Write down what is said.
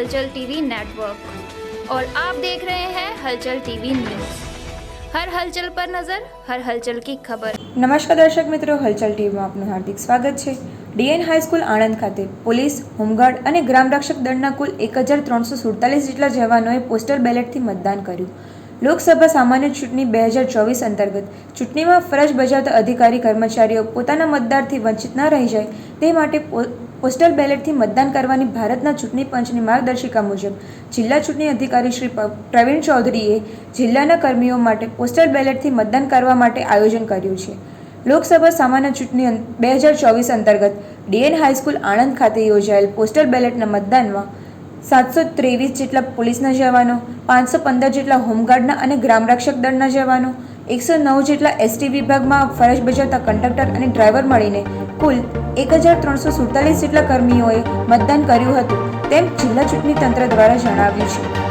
हलचल TV network और आप देख रहे हैं हलचल टीवी न्यूज हर हलचल पर नजर हर हलचल की खबर નમસ્કાર દર્શક મિત્રો હલચલ ટીવીમાં આપનું હાર્દિક સ્વાગત છે ડીએન હાઈસ્કૂલ આણંદ ખાતે પોલીસ હોમગાર્ડ અને ગ્રામરક્ષક દળના કુલ એક હજાર ત્રણસો સુડતાલીસ જેટલા જવાનોએ પોસ્ટલ બેલેટથી મતદાન કર્યું લોકસભા સામાન્ય ચૂંટણી બે હજાર ચોવીસ અંતર્ગત ચૂંટણીમાં ફરજ બજાવતા અધિકારી કર્મચારીઓ પોતાના મતદારથી વંચિત ન રહી જાય તે માટે પો- પોસ્ટલ બેલેટથી મતદાન કરવાની ભારતના ચૂંટણી પંચની માર્ગદર્શિકા મુજબ જિલ્લા ચૂંટણી અધિકારી શ્રી પ્રવીણ ચૌધરીએ જિલ્લાના કર્મીઓ માટે પોસ્ટલ બેલેટથી મતદાન કરવા માટે આયોજન કર્યું છે. લોકસભા સામાન્ય ચૂંટણી બે હજાર ચોવીસ અંતર્ગત ડીએન હાઈસ્કૂલ આણંદ ખાતે યોજાયેલ પોસ્ટલ બેલેટના મતદાનમાં સાતસો ત્રેવીસ જેટલા પોલીસના જવાનો, પાંચસો પંદર જેટલા હોમગાર્ડના અને ગ્રામરક્ષક દળના જવાનો એકસો નવ જેટલા એસટી વિભાગમાં ફરજ બજાવતા કંડક્ટર અને ડ્રાઈવર મળીને કુલ એક હજાર ત્રણસો સુડતાલીસ જેટલા કર્મીઓએ મતદાન કર્યું હતું, તેમ જિલ્લા ચૂંટણી તંત્ર દ્વારા જણાવ્યું છે.